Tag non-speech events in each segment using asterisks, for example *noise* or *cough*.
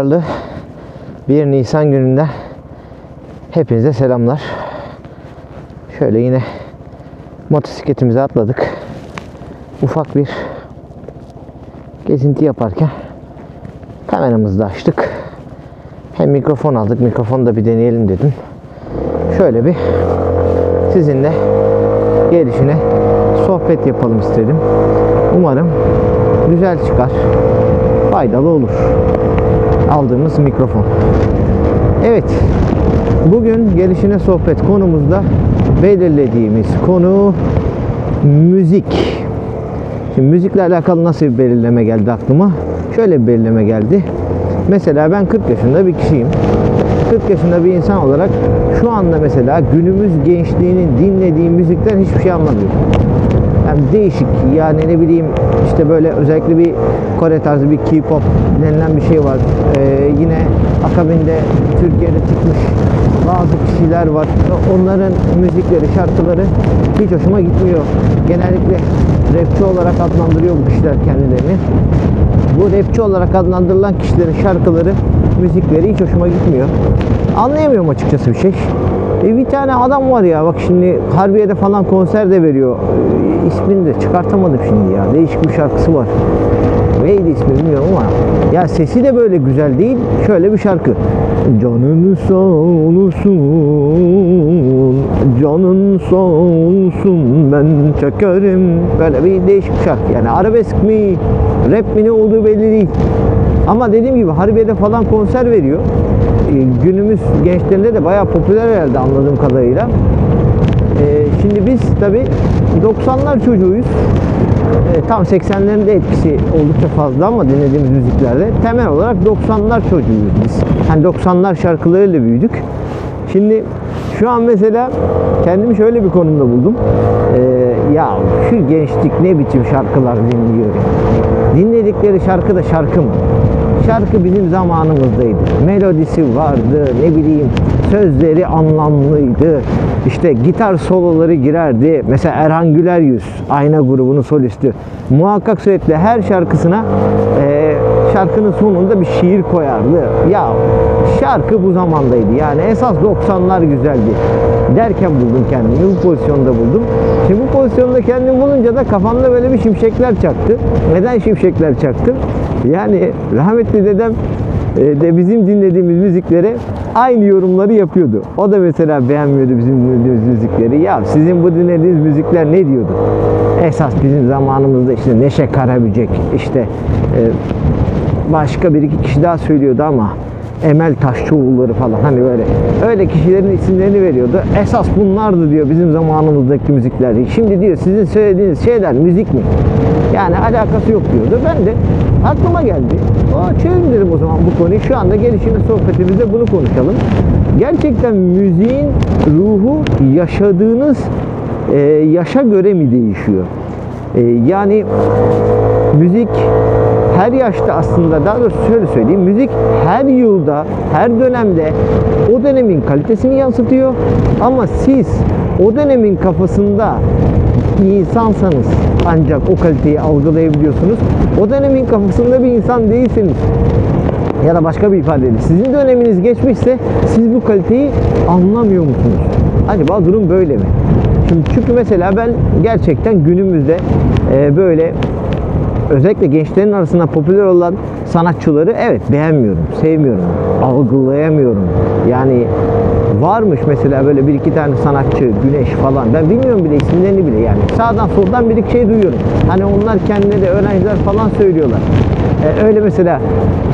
rüzgarlı bir Nisan gününden hepinize selamlar. Şöyle yine motosikletimize atladık. Ufak bir gezinti yaparken kameramızı da açtık. Hem mikrofon aldık. Mikrofonu da bir deneyelim dedim. Şöyle bir sizinle gelişine sohbet yapalım istedim. Umarım güzel çıkar. Faydalı olur. Aldığımız mikrofon. Evet. Bugün gelişine sohbet konumuzda belirlediğimiz konu müzik. Şimdi müzikle alakalı nasıl bir belirleme geldi aklıma? Şöyle bir belirleme geldi. Mesela ben 40 yaşında bir kişiyim. 40 yaşında bir insan olarak şu anda mesela günümüz gençliğinin dinlediği müzikten hiçbir şey anlamıyorum. Yani değişik yani ne bileyim işte böyle özellikle bir Kore tarzı bir K-pop denilen bir şey var. Ee, yine akabinde Türkiye'de çıkmış bazı kişiler var. Onların müzikleri, şarkıları hiç hoşuma gitmiyor. Genellikle rapçi olarak adlandırıyor bu kişiler kendilerini. Bu rapçi olarak adlandırılan kişilerin şarkıları, müzikleri hiç hoşuma gitmiyor. Anlayamıyorum açıkçası bir şey. E bir tane adam var ya bak şimdi Harbiye'de falan konser de veriyor. E, ismini de çıkartamadım şimdi ya. Değişik bir şarkısı var. Neydi ismi bilmiyorum ama ya sesi de böyle güzel değil. Şöyle bir şarkı. Canın sağ olsun, canın sağ olsun çekerim. Böyle bir değişik şarkı. Yani arabesk mi, rap mi ne olduğu belli değil. Ama dediğim gibi Harbiye'de falan konser veriyor. Ee, günümüz gençlerinde de bayağı popüler herhalde anladığım kadarıyla. Ee, şimdi biz tabi 90'lar çocuğuyuz. Ee, tam 80'lerin de etkisi oldukça fazla ama dinlediğimiz müziklerde temel olarak 90'lar çocuğuyuz biz. Hani 90'lar şarkılarıyla büyüdük. Şimdi şu an mesela kendimi şöyle bir konumda buldum. Ee, ya şu gençlik ne biçim şarkılar dinliyor. Dinledikleri şarkı da şarkı mı? Şarkı bizim zamanımızdaydı. Melodisi vardı, ne bileyim sözleri anlamlıydı. İşte gitar soloları girerdi. Mesela Erhan Güler Yüz, Ayna grubunun solisti. Muhakkak sürekli her şarkısına eee, şarkının sonunda bir şiir koyardı. Ya şarkı bu zamandaydı. Yani esas 90'lar güzeldi. Derken buldum kendimi. Bu pozisyonda buldum. Şimdi bu pozisyonda kendimi bulunca da kafamda böyle bir şimşekler çaktı. Neden şimşekler çaktı? Yani rahmetli dedem e, de bizim dinlediğimiz müziklere aynı yorumları yapıyordu. O da mesela beğenmiyordu bizim dinlediğimiz müzikleri. Ya sizin bu dinlediğiniz müzikler ne diyordu? Esas bizim zamanımızda işte Neşe Karabücek, işte e, başka bir iki kişi daha söylüyordu ama Emel Taşçıoğulları falan hani böyle öyle kişilerin isimlerini veriyordu. Esas bunlardı diyor bizim zamanımızdaki müzikler. Şimdi diyor sizin söylediğiniz şeyler müzik mi? Yani alakası yok diyordu. Ben de aklıma geldi. O çevirin dedim o zaman bu konuyu. Şu anda gelişine sohbetimizde bunu konuşalım. Gerçekten müziğin ruhu yaşadığınız e, yaşa göre mi değişiyor? E, yani müzik her yaşta aslında daha doğrusu şöyle söyleyeyim müzik her yılda her dönemde o dönemin kalitesini yansıtıyor ama siz o dönemin kafasında insansanız ancak o kaliteyi algılayabiliyorsunuz. O dönemin kafasında bir insan değilseniz ya da başka bir ifadeyle sizin döneminiz geçmişse siz bu kaliteyi anlamıyor musunuz? Acaba durum böyle mi? Şimdi çünkü mesela ben gerçekten günümüzde e, böyle özellikle gençlerin arasında popüler olan sanatçıları evet beğenmiyorum, sevmiyorum, algılayamıyorum. Yani varmış mesela böyle bir iki tane sanatçı, Güneş falan. Ben bilmiyorum bile isimlerini bile yani. Sağdan soldan bir iki şey duyuyorum. Hani onlar kendileri öğrenciler falan söylüyorlar. Ee, öyle mesela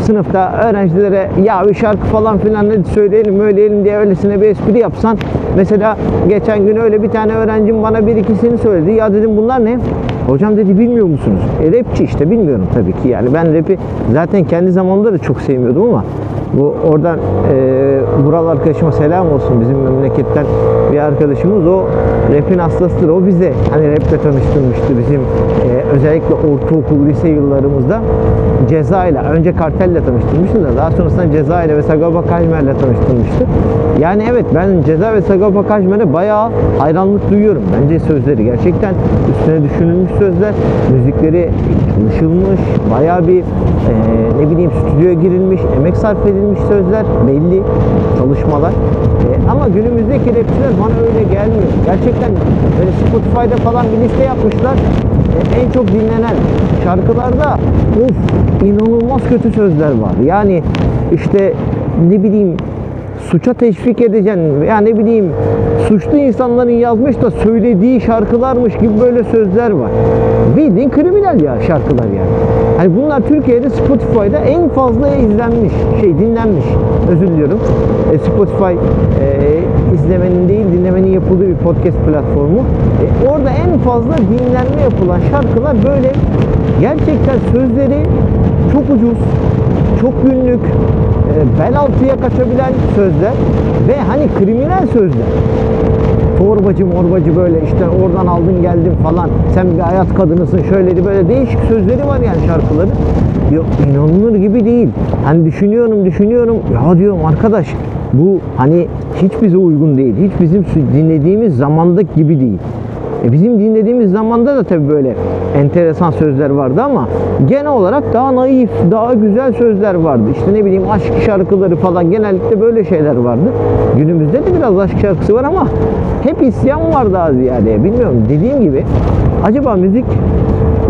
sınıfta öğrencilere ya bir şarkı falan filan hadi söyleyelim söyleyelim diye öylesine bir espri yapsan mesela geçen gün öyle bir tane öğrencim bana bir ikisini söyledi. Ya dedim bunlar ne? Hocam dedi bilmiyor musunuz? E rapçi işte bilmiyorum tabii ki yani ben rapi zaten kendi zamanımda da çok sevmiyordum ama bu oradan e, Vural arkadaşıma selam olsun bizim memleketten bir arkadaşımız o rapin hastasıdır. O bize hani raple tanıştırmıştı bizim özellikle ortaokul, lise yıllarımızda Ceza ile önce Kartel'le tanıştırmıştı da daha sonrasında Ceza ile ve Sagopa Kajmer'le tanıştırmıştı. Yani evet ben Ceza ve Sagopa Kajmer'e bayağı hayranlık duyuyorum. Bence sözleri gerçekten üstüne düşünülmüş sözler. Müzikleri çalışılmış. Bayağı bir e, ne bileyim stüdyoya girilmiş, emek sarf edilmiş sözler belli çalışmalar. E, ama günümüzdeki rapçiler bana öyle gelmiyor. Gerçekten böyle Spotify'da falan bir liste yapmışlar. E, en çok dinlenen şarkılarda of inanılmaz kötü sözler var. Yani işte ne bileyim suça teşvik edeceksin veya ne bileyim suçlu insanların yazmış da söylediği şarkılarmış gibi böyle sözler var. Bildiğin kriminal ya şarkılar yani. Hani bunlar Türkiye'de Spotify'da en fazla izlenmiş, şey dinlenmiş. Özür diliyorum. E, Spotify e, izlemenin değil dinlemenin yapıldığı bir podcast platformu. E, orada en fazla dinlenme yapılan şarkılar böyle gerçekten sözleri çok ucuz, çok günlük, e, bel altıya kaçabilen sözler ve hani kriminal sözler. Torbacı morbacı böyle işte oradan aldın geldin falan. Sen bir hayat kadınısın şöyleydi böyle değişik sözleri var yani şarkıların. Yok inanılır gibi değil. Hani düşünüyorum düşünüyorum ya diyorum arkadaş bu hani hiç bize uygun değil. Hiç bizim dinlediğimiz zamandaki gibi değil. E bizim dinlediğimiz zamanda da tabii böyle enteresan sözler vardı ama genel olarak daha naif, daha güzel sözler vardı. İşte ne bileyim aşk şarkıları falan genellikle böyle şeyler vardı. Günümüzde de biraz aşk şarkısı var ama hep isyan var daha ziyade. Bilmiyorum dediğim gibi acaba müzik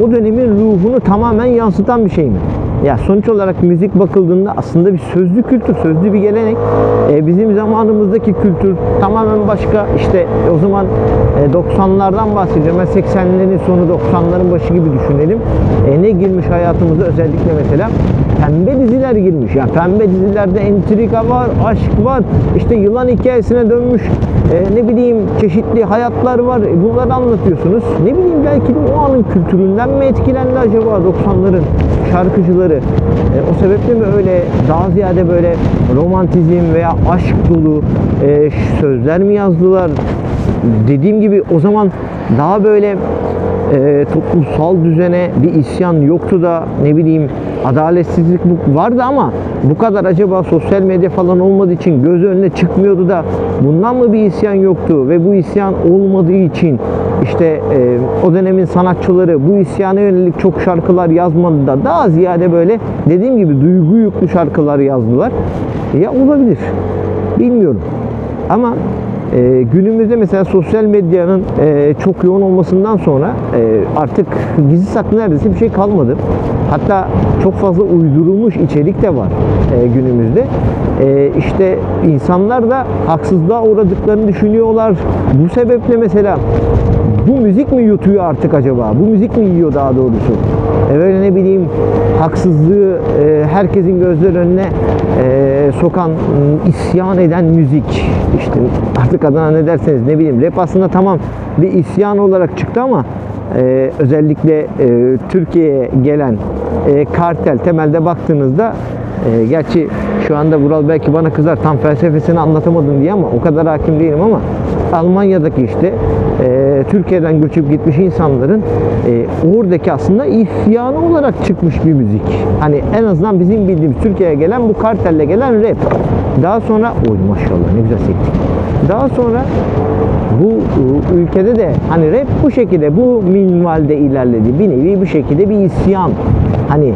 o dönemin ruhunu tamamen yansıtan bir şey mi? Ya sonuç olarak müzik bakıldığında aslında bir sözlü kültür, sözlü bir gelenek. Ee, bizim zamanımızdaki kültür tamamen başka. İşte o zaman e, 90'lardan bahsediyorum. Ben 80'lerin sonu 90'ların başı gibi düşünelim. E, ne girmiş hayatımıza özellikle mesela pembe diziler girmiş. Yani pembe dizilerde entrika var, aşk var. İşte yılan hikayesine dönmüş e, ne bileyim çeşitli hayatlar var. E, bunları anlatıyorsunuz. Ne bileyim belki de o anın kültüründen mi etkilendi acaba 90'ların şarkıcıları? E, o sebeple mi öyle daha ziyade böyle romantizm veya aşk dolu e, sözler mi yazdılar? Dediğim gibi o zaman daha böyle e, toplumsal düzene bir isyan yoktu da ne bileyim adaletsizlik vardı ama bu kadar acaba sosyal medya falan olmadığı için göz önüne çıkmıyordu da bundan mı bir isyan yoktu ve bu isyan olmadığı için işte e, o dönemin sanatçıları bu isyana yönelik çok şarkılar yazmadı da daha ziyade böyle dediğim gibi duygu yüklü şarkılar yazdılar. Ya olabilir. Bilmiyorum. Ama e, günümüzde mesela sosyal medyanın e, çok yoğun olmasından sonra e, artık gizli saklı neredeyse bir şey kalmadı. Hatta çok fazla uydurulmuş içerik de var e, günümüzde. E, işte insanlar da haksızlığa uğradıklarını düşünüyorlar. Bu sebeple mesela bu müzik mi yutuyor artık acaba? Bu müzik mi yiyor daha doğrusu? E böyle ne bileyim haksızlığı e, herkesin gözler önüne e, sokan, m, isyan eden müzik. İşte artık adına ne derseniz ne bileyim rap aslında tamam bir isyan olarak çıktı ama e, özellikle e, Türkiye'ye gelen e, kartel temelde baktığınızda e, gerçi şu anda Vural belki bana kızar tam felsefesini anlatamadım diye ama o kadar hakim değilim ama Almanya'daki işte e, Türkiye'den göçüp gitmiş insanların e, oradaki aslında isyanı olarak çıkmış bir müzik. Hani en azından bizim bildiğimiz Türkiye'ye gelen bu kartelle gelen rap. Daha sonra oy maşallah ne güzel sektik. Daha sonra bu e, ülkede de hani rap bu şekilde bu minvalde ilerledi. Bir nevi bu şekilde bir isyan. Hani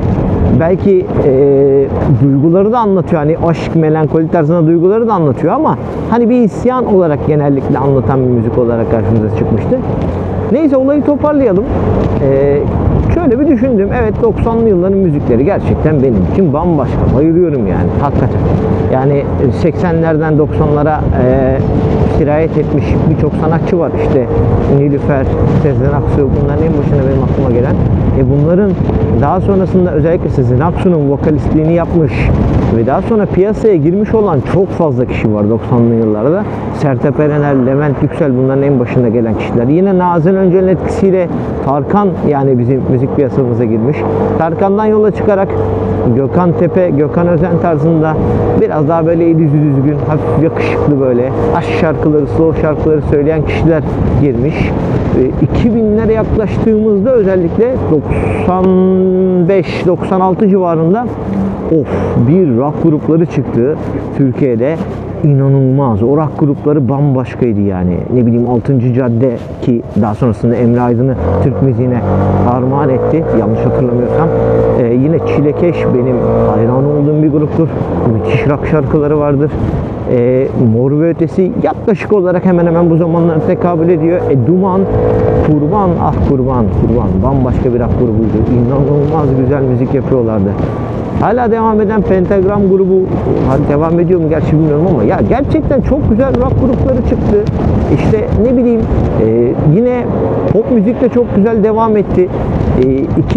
belki e, duyguları da anlatıyor. Hani aşk, melankoli tarzında duyguları da anlatıyor ama hani bir isyan olarak genellikle anlatan bir müzik olarak karşımıza çıkmıştı. Neyse olayı toparlayalım. E, şöyle bir düşündüm. Evet 90'lı yılların müzikleri gerçekten benim için bambaşka. Bayılıyorum yani hakikaten. Yani 80'lerden 90'lara e, sirayet etmiş birçok sanatçı var. İşte Nilüfer, Sezen Aksu bunların en başına benim aklıma gelen. E bunların daha sonrasında özellikle Sezen Aksu'nun vokalistliğini yapmış ve daha sonra piyasaya girmiş olan çok fazla kişi var 90'lı yıllarda. Sertab Erener, Levent Yüksel bunların en başında gelen kişiler. Yine Nazan Öncel'in etkisiyle Tarkan yani bizim müzik piyasamıza girmiş. Tarkan'dan yola çıkarak Gökhan Tepe, Gökhan Özen tarzında biraz daha böyle eli düzgün, hafif yakışıklı böyle aşk şarkıları, slow şarkıları söyleyen kişiler girmiş. E, 2000'lere yaklaştığımızda özellikle 95-96 civarında of bir rock grupları çıktı Türkiye'de inanılmaz. O rock grupları bambaşkaydı yani. Ne bileyim 6. cadde ki daha sonrasında Emre Aydın'ı Türk müziğine armağan etti. Yanlış hatırlamıyorsam. Ee, yine Çilekeş benim hayran olduğum bir gruptur. Müthiş rock şarkıları vardır. Ee, Mor ve Ötesi yaklaşık olarak hemen hemen bu zamanlara tekabül ediyor. E, Duman, Kurban, ah Kurban, Kurban bambaşka bir rock grubuydu. İnanılmaz güzel müzik yapıyorlardı. Hala devam eden Pentagram grubu hani devam ediyor mu gerçi bilmiyorum ama ya gerçekten çok güzel rock grupları çıktı. İşte ne bileyim e, yine pop müzik de çok güzel devam etti. E,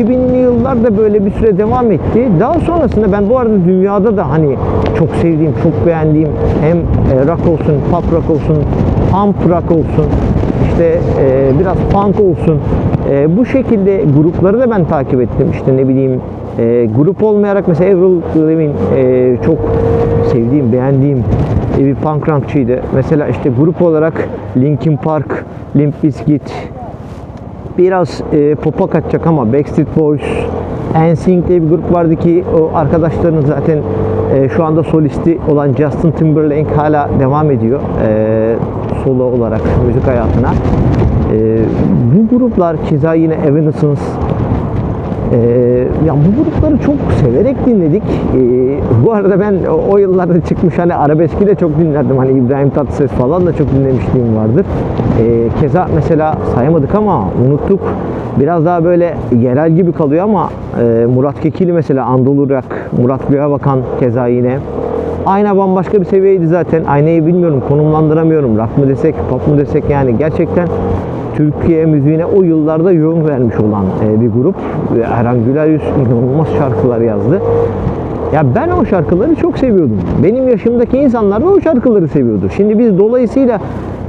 2000'li yıllarda böyle bir süre devam etti. Daha sonrasında ben bu arada dünyada da hani çok sevdiğim, çok beğendiğim hem e, rock olsun, pop rock olsun, pump rock olsun, işte e, biraz punk olsun. E, bu şekilde grupları da ben takip ettim. İşte ne bileyim e, grup olmayarak mesela Avril Lavigne e, çok sevdiğim, beğendiğim e, bir punk rockçıydı. Mesela işte grup olarak Linkin Park, Limp Bizkit, biraz e, pop'a kaçacak ama Backstreet Boys, NSYNC diye bir grup vardı ki o arkadaşlarının zaten e, şu anda solisti olan Justin Timberlake hala devam ediyor e, solo olarak müzik hayatına. E, bu gruplar keza yine Evanescence, ee, ya bu grupları çok severek dinledik. Ee, bu arada ben o, yıllarda çıkmış hani arabeski de çok dinlerdim. Hani İbrahim Tatlıses falan da çok dinlemişliğim vardır. Ee, keza mesela sayamadık ama unuttuk. Biraz daha böyle yerel gibi kalıyor ama e, Murat Kekili mesela Anadolu Rock, Murat Göğebakan keza yine. Ayna bambaşka bir seviyeydi zaten. Aynayı bilmiyorum, konumlandıramıyorum. Rock mı desek, pop mu desek yani gerçekten Türkiye müziğine o yıllarda yön vermiş olan e, bir grup. Ve Erhan Güler inanılmaz şarkılar yazdı. Ya ben o şarkıları çok seviyordum. Benim yaşımdaki insanlar da o şarkıları seviyordu. Şimdi biz dolayısıyla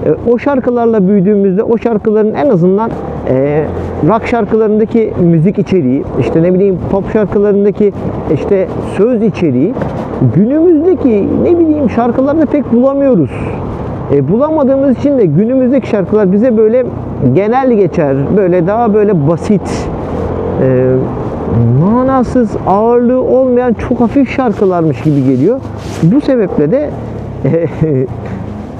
e, o şarkılarla büyüdüğümüzde o şarkıların en azından e, rock şarkılarındaki müzik içeriği, işte ne bileyim pop şarkılarındaki işte söz içeriği günümüzdeki ne bileyim şarkılarda pek bulamıyoruz. E, bulamadığımız için de günümüzdeki şarkılar bize böyle genel geçer, böyle daha böyle basit, e, manasız, ağırlığı olmayan çok hafif şarkılarmış gibi geliyor. Bu sebeple de e,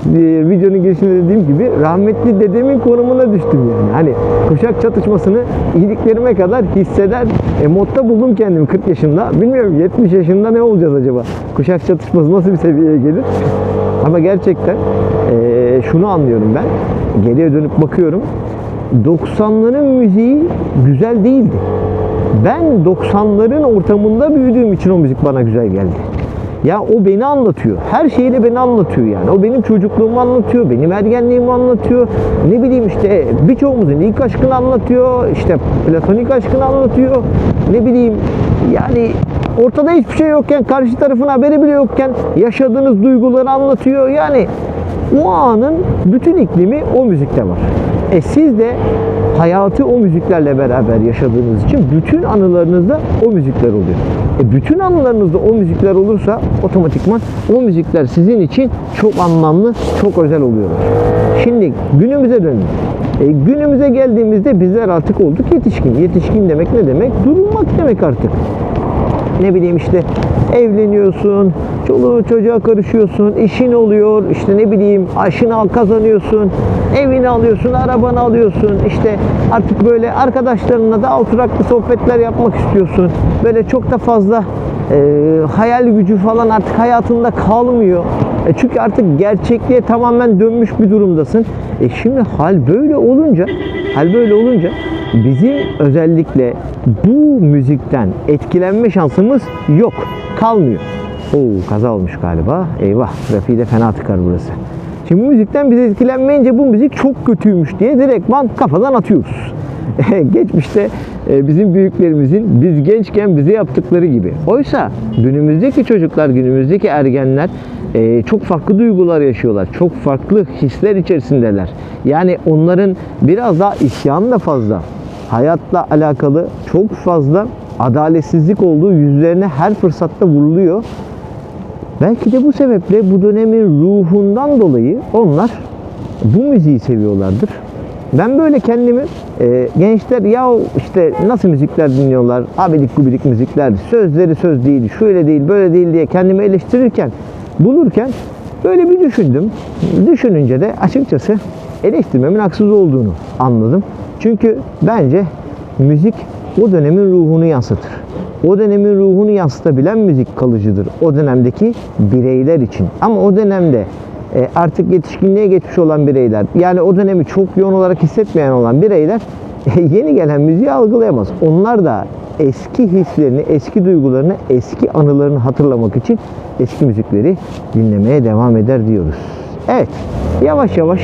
*laughs* videonun girişinde dediğim gibi rahmetli dedemin konumuna düştüm yani. Hani kuşak çatışmasını iyiliklerime kadar hisseder e, modda buldum kendimi 40 yaşında. Bilmiyorum 70 yaşında ne olacağız acaba? Kuşak çatışması nasıl bir seviyeye gelir? Ama gerçekten e, şunu anlıyorum ben. Geriye dönüp bakıyorum. 90'ların müziği güzel değildi. Ben 90'ların ortamında büyüdüğüm için o müzik bana güzel geldi. Ya o beni anlatıyor. Her şeyle beni anlatıyor yani. O benim çocukluğumu anlatıyor, benim ergenliğimi anlatıyor. Ne bileyim işte birçoğumuzun ilk aşkını anlatıyor. işte platonik aşkını anlatıyor. Ne bileyim yani ortada hiçbir şey yokken, karşı tarafın haberi bile yokken yaşadığınız duyguları anlatıyor. Yani o anın bütün iklimi o müzikte var. E siz de hayatı o müziklerle beraber yaşadığınız için bütün anılarınızda o müzikler oluyor. E bütün anılarınızda o müzikler olursa otomatikman o müzikler sizin için çok anlamlı, çok özel oluyor. Şimdi günümüze dönelim. E, günümüze geldiğimizde bizler artık olduk yetişkin. Yetişkin demek ne demek? Durulmak demek artık ne bileyim işte evleniyorsun, çoluğu çocuğa karışıyorsun, işin oluyor, işte ne bileyim aşını kazanıyorsun, evini alıyorsun, arabanı alıyorsun, işte artık böyle arkadaşlarınla da oturaklı sohbetler yapmak istiyorsun. Böyle çok da fazla e, hayal gücü falan artık hayatında kalmıyor. E, çünkü artık gerçekliğe tamamen dönmüş bir durumdasın. E şimdi hal böyle olunca, hal böyle olunca bizim özellikle bu müzikten etkilenme şansımız yok. Kalmıyor. Oo kaza olmuş galiba. Eyvah trafiği fena tıkar burası. Şimdi bu müzikten biz etkilenmeyince bu müzik çok kötüymüş diye direktman kafadan atıyoruz. *laughs* Geçmişte e, bizim büyüklerimizin biz gençken bize yaptıkları gibi. Oysa günümüzdeki çocuklar, günümüzdeki ergenler e, çok farklı duygular yaşıyorlar. Çok farklı hisler içerisindeler. Yani onların biraz daha isyanı da fazla. Hayatla alakalı çok fazla adaletsizlik olduğu yüzlerine her fırsatta vuruluyor. Belki de bu sebeple bu dönemin ruhundan dolayı onlar bu müziği seviyorlardır. Ben böyle kendimi e, gençler ya işte nasıl müzikler dinliyorlar, abidik gubidik müzikler, sözleri söz değil, şöyle değil, böyle değil diye kendimi eleştirirken, bulurken böyle bir düşündüm. Düşününce de açıkçası eleştirmemin haksız olduğunu anladım. Çünkü bence müzik o dönemin ruhunu yansıtır. O dönemin ruhunu yansıtabilen müzik kalıcıdır. O dönemdeki bireyler için. Ama o dönemde e, artık yetişkinliğe geçmiş olan bireyler, yani o dönemi çok yoğun olarak hissetmeyen olan bireyler *laughs* e, yeni gelen müziği algılayamaz. Onlar da eski hislerini, eski duygularını, eski anılarını hatırlamak için eski müzikleri dinlemeye devam eder diyoruz. Evet, yavaş yavaş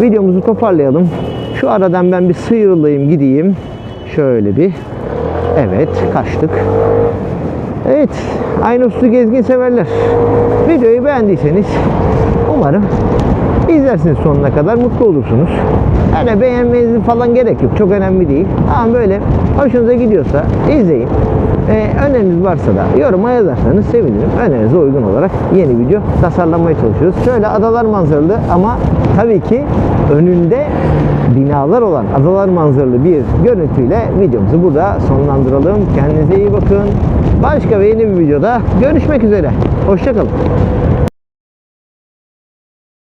videomuzu toparlayalım. Şu aradan ben bir sıyrılayım gideyim. Şöyle bir. Evet, kaçtık. Evet, Aynoslu Gezgin severler. Videoyu beğendiyseniz umarım izlersiniz sonuna kadar mutlu olursunuz. Yani beğenmeniz falan gerek yok. Çok önemli değil. Ama böyle hoşunuza gidiyorsa izleyin. Ee, öneriniz varsa da yoruma yazarsanız sevinirim. Önerinize uygun olarak yeni video tasarlamaya çalışıyoruz. Şöyle adalar manzaralı ama tabii ki önünde binalar olan adalar manzaralı bir görüntüyle videomuzu burada sonlandıralım. Kendinize iyi bakın. Başka ve yeni bir videoda görüşmek üzere. Hoşçakalın.